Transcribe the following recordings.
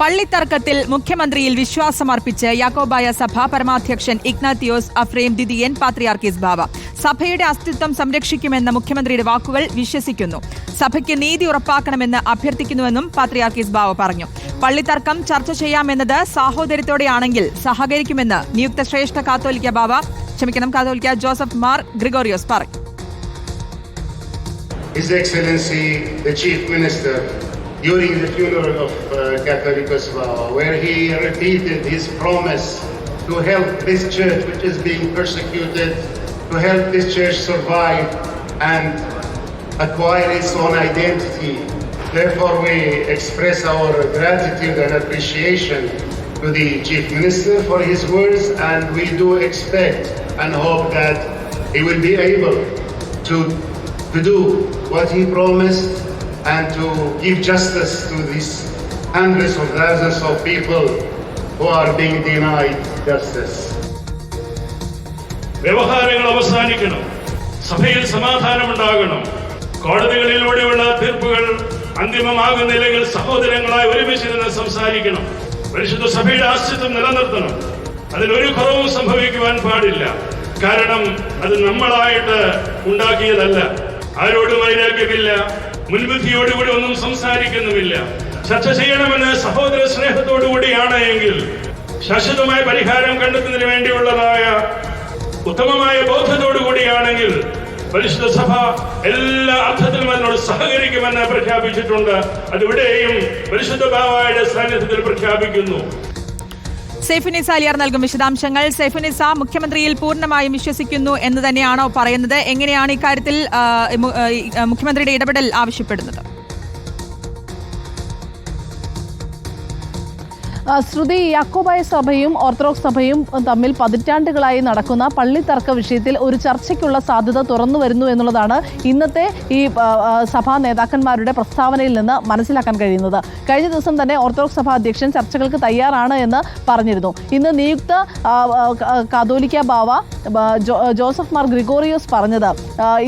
പള്ളിത്തർക്കത്തിൽ മുഖ്യമന്ത്രിയിൽ വിശ്വാസമർപ്പിച്ച് യാക്കോബായ സഭ പരമാധ്യക്ഷൻ Ignatius Aphrem ദിദിയൻ പാത്രിയാർക്കീസ് ബാബ സഭയുടെ അസ്തിത്വം സംരക്ഷിക്കുമെന്ന മുഖ്യമന്ത്രിയുടെ വാക്കുകൾ വിശ്വസിക്കുന്നു. സഭയ്ക്ക് നീതി ഉറപ്പാക്കണമെന്ന് അഭ്യർത്ഥിക്കുന്നുവെന്നും പാത്രിയാർക്കീസ് ബാബ പറഞ്ഞു. പള്ളിത്തർക്കം ചർച്ച ചെയ്യാമെന്നത് സാഹോദര്യത്തോടെയാണെങ്കിൽ സഹകരിക്കുമെന്ന് നിയുക്ത ശ്രേഷ്ഠ കാത്തോലിക്ക ബാബ ക്ഷമിക്കണം കാത്തോലിക്ക ജോസഫ് മാർ ഗ്രിഗോറിയോസ് പറഞ്ഞു. His Excellency, the Chief Minister, during the funeral of uh, Catholicos Vava, where he repeated his promise to help this church, which is being persecuted, to help this church survive and acquire its own identity. Therefore, we express our gratitude and appreciation to the Chief Minister for his words, and we do expect and hope that he will be able to to do what he promised and to give justice to these hundreds of thousands of people who are being denied justice. വ്യവഹാരങ്ങൾ അവസാനിക്കണം. സഭയിൽ സമാധാനമുണ്ടാകണം. കോടതികളിലൂടെയുള്ള തീർപ്പുകൾ അന്തിമമാകുന്നില്ലെങ്കിൽ സഹോദരങ്ങളായി ഒരുമിച്ചിരുന്ന് സംസാരിക്കണം. പരിശുദ്ധ സഭയുടെ അസ്തിത്വം നിലനിർത്തണം. അതിലൊരു കുറവും സംഭവിക്കുവാൻ പാടില്ല. കാരണം അത് നമ്മളായിട്ട് ഉണ്ടാക്കിയതല്ല. ആരോടും വൈരാഗ്യമില്ല. മുൻബുദ്ധിയോടുകൂടി ഒന്നും സംസാരിക്കുന്നുമില്ല. ചർച്ച ചെയ്യണമെന്ന് സഹോദര സ്നേഹത്തോടുകൂടിയാണ് എങ്കിൽ ശാശ്വതമായ പരിഹാരം കണ്ടെത്തുന്നതിന് വേണ്ടിയുള്ളതായ ഉത്തമമായ ബോധത്തോടു കൂടിയാണെങ്കിൽ പരിശുദ്ധ സഭ എല്ലാ അർത്ഥത്തിലും അതിനോട് സഹകരിക്കുമെന്ന് പ്രഖ്യാപിച്ചിട്ടുണ്ട്. അതിവിടെയും പരിശുദ്ധ ബാവായുടെ സാന്നിധ്യത്തിൽ പ്രഖ്യാപിക്കുന്നു. സൈഫുനിസ അലിയാർ നൽകും വിശദാംശങ്ങൾ. സൈഫുനിസ മുഖ്യമന്ത്രിയിൽ പൂർണമായും വിശ്വസിക്കുന്നു എന്ന് തന്നെയാണോ പറയുന്നത്? എങ്ങനെയാണ് ഇക്കാര്യത്തിൽ മുഖ്യമന്ത്രിയുടെ ഇടപെടൽ ആവശ്യപ്പെടുന്നത്? ശ്രുതി യാക്കോബായ സഭയും ഓർത്തഡോക്സ് സഭയും തമ്മിൽ പതിറ്റാണ്ടുകളായി നടക്കുന്ന പള്ളി തർക്ക വിഷയത്തിൽ ഒരു ചർച്ചയ്ക്കുള്ള സാധ്യത തുറന്നു വരുന്നു എന്നുള്ളതാണ് ഇന്നത്തെ ഈ സഭാ നേതാക്കന്മാരുടെ പ്രസ്താവനയിൽ നിന്ന് മനസ്സിലാക്കാൻ കഴിയുന്നത്. കഴിഞ്ഞ ദിവസം തന്നെ ഓർത്തഡോക്സ് സഭാ അധ്യക്ഷൻ ചർച്ചകൾക്ക് തയ്യാറാണ് എന്ന് പറഞ്ഞിരുന്നു. ഇന്ന് നിയുക്ത കാതോലിക്ക ബാവ ജോസഫ് മാർ ഗ്രിഗോറിയോസ് പറഞ്ഞത്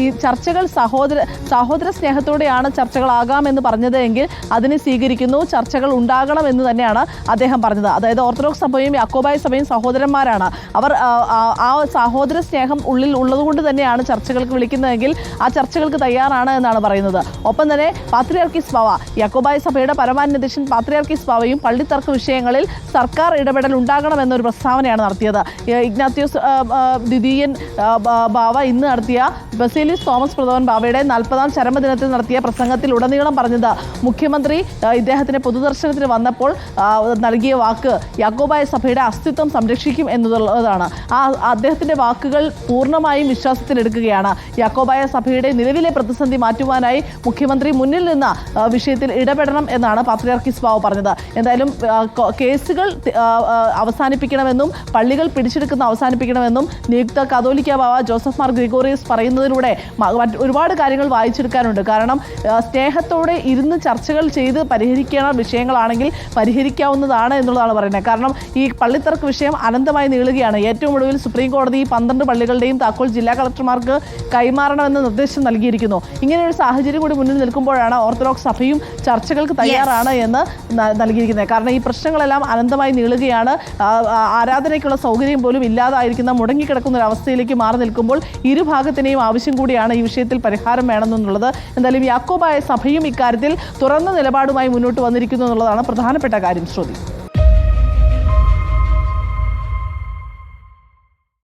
ഈ ചർച്ചകൾ സഹോദര സഹോദര സ്നേഹത്തോടെയാണ് ചർച്ചകളാകാമെന്ന് പറഞ്ഞത് എങ്കിൽ അതിനെ സ്വീകരിക്കുന്നു ചർച്ചകൾ ഉണ്ടാകണം എന്ന് തന്നെയാണ് അദ്ദേഹം പറഞ്ഞത്. അതായത് ഓർത്തഡോക്സ് സഭയും യാക്കോബായ സഭയും സഹോദരന്മാരാണ്. അവർ ആ, സഹോദര സ്നേഹം ഉള്ളിൽ ഉള്ളതുകൊണ്ട് തന്നെയാണ് ചർച്ചകൾക്ക് വിളിക്കുന്നതെങ്കിൽ ആ ചർച്ചകൾക്ക് തയ്യാറാണ് എന്നാണ് പറയുന്നത്. ഒപ്പം തന്നെ പാത്രിയാർക്കിസ് ബാവ യാക്കോബായ സഭയുടെ പരമാന്യധ്യക്ഷൻ പാത്രിയാർക്കിസ് ബാവയും പള്ളിത്തർക്ക വിഷയങ്ങളിൽ സർക്കാർ ഇടപെടൽ ഉണ്ടാകണമെന്നൊരു പ്രസ്താവനയാണ് നടത്തിയത്. ഇഗ്നാത്യോസ് ദ്വിതീയൻ ബാവ ഇന്ന് നടത്തിയ ബസേലിസ് തോമസ് പ്രഥമൻ ബാവയുടെ നാൽപ്പതാം ചരമദിനത്തിൽ നടത്തിയ പ്രസംഗത്തിൽ ഉടനീളം പറഞ്ഞത് മുഖ്യമന്ത്രി ഇദ്ദേഹത്തിന് പൊതുദർശനത്തിന് വന്നപ്പോൾ ആ, നൽകിയ വാക്ക് യാക്കോബായ സഭയുടെ അസ്തിത്വം സംരക്ഷിക്കും എന്നുള്ളതാണ്. ആ അദ്ദേഹത്തിന്റെ വാക്കുകൾ പൂർണമായും വിശ്വാസത്തിലെടുക്കുകയാണ്. യാക്കോബായ സഭയുടെ നിലവിലെ പ്രതിസന്ധി മാറ്റുവാനായി മുഖ്യമന്ത്രി മുന്നിൽ നിന്ന് വിഷയത്തിൽ ഇടപെടണം എന്നാണ് പാത്രിയാർക്കിസ് ബാവ് പറഞ്ഞത്. എന്തായാലും കേസുകൾ അവസാനിപ്പിക്കണമെന്നും പള്ളികൾ പിടിച്ചെടുക്കുന്ന അവസാനിപ്പിക്കണമെന്നും നിയുക്ത കാതോലിക്ക ബാവ ജോസഫ് മാർ ഗ്രിഗോറിയസ് പറയുന്നതിലൂടെ ഒരുപാട് കാര്യങ്ങൾ വായിച്ചെടുക്കാനുണ്ട്. കാരണം സ്നേഹത്തോടെ ഇരുന്ന് ചർച്ചകൾ ചെയ്ത് പരിഹരിക്കേണ്ട വിഷയങ്ങളാണെങ്കിൽ പരിഹരിക്കാവുന്നതാണ് എന്നുള്ളതാണ് പറയുന്നത്. കാരണം ഈ പള്ളിത്തർക്ക വിഷയം അനന്തമായി നീളുകയാണ്. ഏറ്റവും ഒടുവിൽ സുപ്രീം കോടതി ഈ പന്ത്രണ്ട് പള്ളികളുടെയും താക്കോൽ ജില്ലാ കളക്ടർമാർക്ക് കൈമാറണമെന്ന നിർദ്ദേശം നൽകിയിരിക്കുന്നു. ഇങ്ങനെയൊരു സാഹചര്യം കൂടി മുന്നിൽ നിൽക്കുമ്പോഴാണ് ഓർത്തഡോക്സ് സഭയും ചർച്ചകൾക്ക് തയ്യാറാണ് എന്ന് നൽകിയിരിക്കുന്നത്. കാരണം ഈ പ്രശ്നങ്ങളെല്ലാം അനന്തമായി നീളുകയാണ്. ആരാധനയ്ക്കുള്ള സൗകര്യം പോലും ഇല്ലാതായിരിക്കുന്ന മുടങ്ങിക്കിടക്കുന്ന ഒരു അവസ്ഥയിലേക്ക് മാറി നിൽക്കുമ്പോൾ ഇരുഭാഗത്തിനെയും ആവശ്യം കൂടിയാണ് ഈ വിഷയത്തിൽ പരിഹാരം വേണമെന്നുള്ളത്. എന്തായാലും യാക്കോബായ സഭയും ഇക്കാര്യത്തിൽ തുറന്ന നിലപാടുമായി മുന്നോട്ട് വന്നിരിക്കുന്നു എന്നുള്ളതാണ് പ്രധാനപ്പെട്ട കാര്യം. ശ്രുതി.